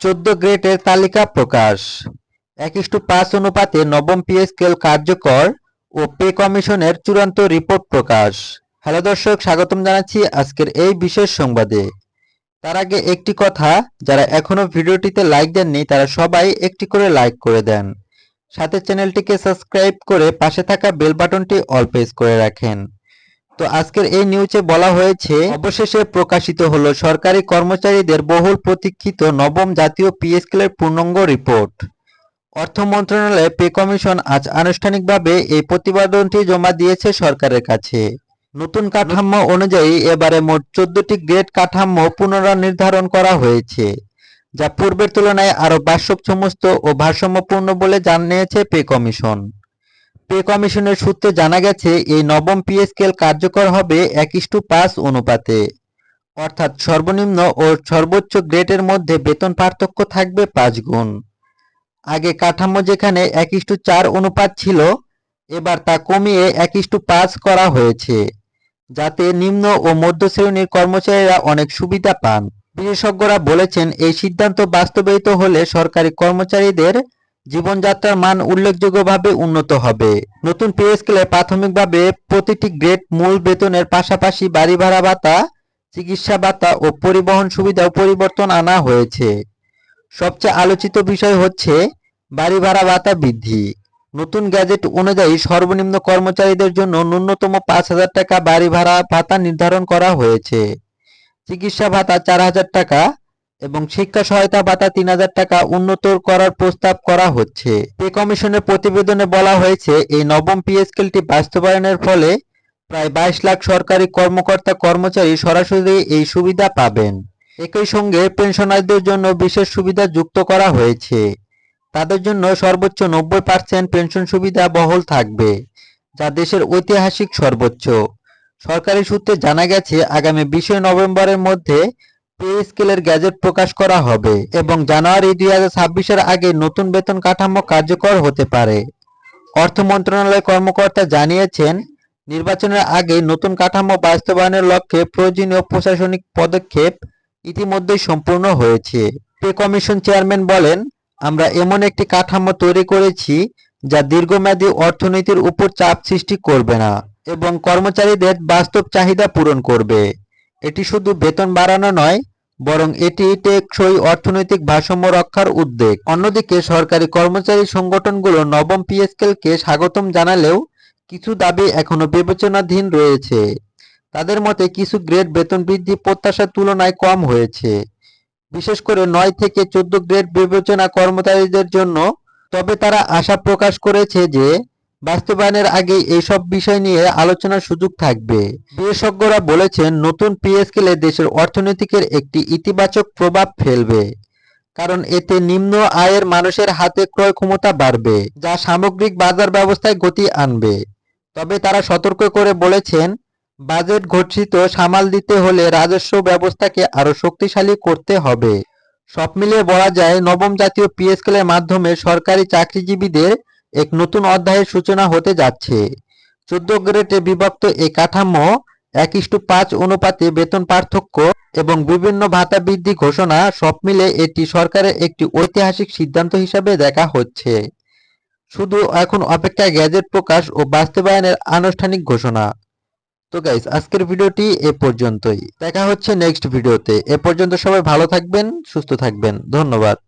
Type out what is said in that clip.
চোদ্দ গ্রেডের তালিকা প্রকাশ। এক ইস্টু পাঁচ অনুপাতে নবম পে স্কেল কার্যকর ও পে কমিশনের চূড়ান্ত রিপোর্ট প্রকাশ। হ্যালো দর্শক, স্বাগতম জানাচ্ছি আজকের এই বিশেষ সংবাদে। তার আগে একটি কথা, যারা এখনও ভিডিওটিতে লাইক দেননি, তারা সবাই একটি করে লাইক করে দেন। সাথে চ্যানেলটিকে সাবস্ক্রাইব করে পাশে থাকা বেল বাটনটি অল প্রেস করে রাখেন। তো আজকের এই নিউজে বলা হয়েছে, অবশেষে প্রকাশিত হলো সরকারি কর্মচারীদের বহুল প্রতীক্ষিত নবম জাতীয় পি স্কেলের পূর্ণাঙ্গ রিপোর্ট। অর্থ মন্ত্রণালয়ে পে কমিশন আজ আনুষ্ঠানিকভাবে এই প্রতিবেদনটি জমা দিয়েছে সরকারের কাছে। নতুন কাঠামো অনুযায়ী এবারে মোট চোদ্দটি গ্রেড কাঠামো পুনর্নির্ধারণ করা হয়েছে, যা পূর্বের তুলনায় আরও বাস্তবসমস্ত ও ভারসাম্যপূর্ণ বলে জানিয়েছে পে কমিশন। পে কমিশনের সূত্রে জানা গেছে, এই নবম পি স্কেল কার্যকর হবে এক ইস্টু পাঁচ অনুপাতে। অর্থাৎ সর্বনিম্ন ও সর্বোচ্চ গ্রেডের মধ্যে বেতন পার্থক্য থাকবে পাঁচ গুণ। আগে কাঠামো যেখানে এক ইস্টু চার অনুপাত ছিল, এবার তা কমিয়ে এক ইস্টু পাঁচ করা হয়েছে, যাতে নিম্ন ও মধ্য শ্রেণির কর্মচারীরা অনেক সুবিধা পান। বিশেষজ্ঞরা বলেছেন, এই সিদ্ধান্ত বাস্তবায়িত হলে সরকারি কর্মচারীদের জীবনযাত্রার মান উল্লেখযোগ্যভাবে উন্নত হবে। নতুন পে স্কেলে প্রাথমিকভাবে প্রতিটি গ্রেড মূল বেতনের পাশাপাশি বাড়ি ভাড়া ভাতা, চিকিৎসা ভাতা ও পরিবহন সুবিধাও পরিবর্তন আনা হয়েছে। সবচেয়ে আলোচিত বিষয় হচ্ছে বাড়ি ভাড়া ভাতা বৃদ্ধি। নতুন গ্যাজেট অনুযায়ী সর্বনিম্ন কর্মচারীদের জন্য ন্যূনতম পাঁচ হাজার টাকা বাড়ি ভাড়া ভাতা নির্ধারণ করা হয়েছে। চিকিৎসা ভাতা চার হাজার টাকা এবং শিক্ষা সহায়তা ভাতা তিন হাজার টাকা উন্নত করার প্রস্তাব করা হচ্ছে। পে কমিশনের প্রতিবেদনে বলা হয়েছে, এই নবম পি বাস্তবায়নের ফলে প্রায় বাইশ লাখ সরকারি কর্মকর্তা কর্মচারী সরাসরি এই সুবিধা পাবেন। একই সঙ্গে পেনশনারদের জন্য বিশেষ সুবিধা যুক্ত করা হয়েছে। তাদের জন্য সর্বোচ্চ নব্বই পার্সেন্ট পেনশন সুবিধা বহল থাকবে, যা দেশের ঐতিহাসিক সর্বোচ্চ। সরকারি সূত্রে জানা গেছে, আগামী বিশে নভেম্বরের মধ্যে পে স্কেলের গ্যাজেট প্রকাশ করা হবে এবং জানুয়ারি দুই হাজার আগে নতুন বেতন কাঠামো কার্যকর হতে পারে। অর্থ মন্ত্রণালয় কর্মকর্তা জানিয়েছেন, নির্বাচনের আগে নতুন কাঠামো বাস্তবায়নের লক্ষ্যে প্রয়োজনীয় প্রশাসনিক পদক্ষেপ ইতিমধ্যেই সম্পূর্ণ হয়েছে। পে কমিশন চেয়ারম্যান বলেন, আমরা এমন একটি কাঠামো তৈরি করেছি যা দীর্ঘমেয়াদী অর্থনীতির উপর চাপ সৃষ্টি করবে না এবং কর্মচারীদের বাস্তব চাহিদা পূরণ করবে। এটি শুধু বেতন বাড়ানো নয়, বরং এটি টেকসই অর্থনৈতিক ভারসাম্য রক্ষার উদ্যোগ। অন্যদিকে, সরকারি কর্মচারী সংগঠনগুলো নবম পি স্কেলকে স্বাগতম জানালেও কিছু দাবি এখনও বিবেচনাধীন রয়েছে। তাদের মতে, কিছু গ্রেড বেতন বৃদ্ধি প্রত্যাশার তুলনায় কম হয়েছে। বিশেষ করে নয় থেকে চোদ্দ গ্রেড বিবেচনা কর্মচারীদের জন্য, তবে তারা আশা প্রকাশ করেছে যে বাস্তবায়নের আগে এইসব বিষয় নিয়ে আলোচনার সুযোগ থাকবে। বিশেষজ্ঞরা বলেছেন, নতুন পি স্কেলে দেশের অর্থনীতিকের একটি ইতিবাচক প্রভাব ফেলবে, কারণ এতে নিম্ন আয়ের মানুষের হাতে ক্রয় ক্ষমতা বাড়বে, যা সামগ্রিক বাজার ব্যবস্থায় গতি আনবে। তবে তারা সতর্ক করে বলেছেন, বাজেট ঘোষিত সামাল দিতে হলে রাজস্ব ব্যবস্থাকে আরও শক্তিশালী করতে হবে। সব মিলিয়ে বলা যায়, নবম জাতীয় পি স্কেলের মাধ্যমে সরকারি চাকরিজীবীদের এক নতুন অধ্যায়ের সূচনা হতে যাচ্ছে। চোদ্দ গ্রেডে বিভক্ত এই কাঠামো, এক ইস্টু পাঁচ অনুপাতে বেতন পার্থক্য এবং বিভিন্ন ভাতা বৃদ্ধি ঘোষণা, সব মিলে এটি সরকারের একটি ঐতিহাসিক সিদ্ধান্ত হিসাবে দেখা হচ্ছে। শুধু এখন অপেক্ষা গ্যাজেট প্রকাশ ও বাস্তবায়নের আনুষ্ঠানিক ঘোষণা। তো গাইস আজকের ভিডিওটি এ পর্যন্তই। দেখা হচ্ছে নেক্সট ভিডিওতে এ পর্যন্ত সবাই ভালো থাকবেন, সুস্থ থাকবেন। ধন্যবাদ।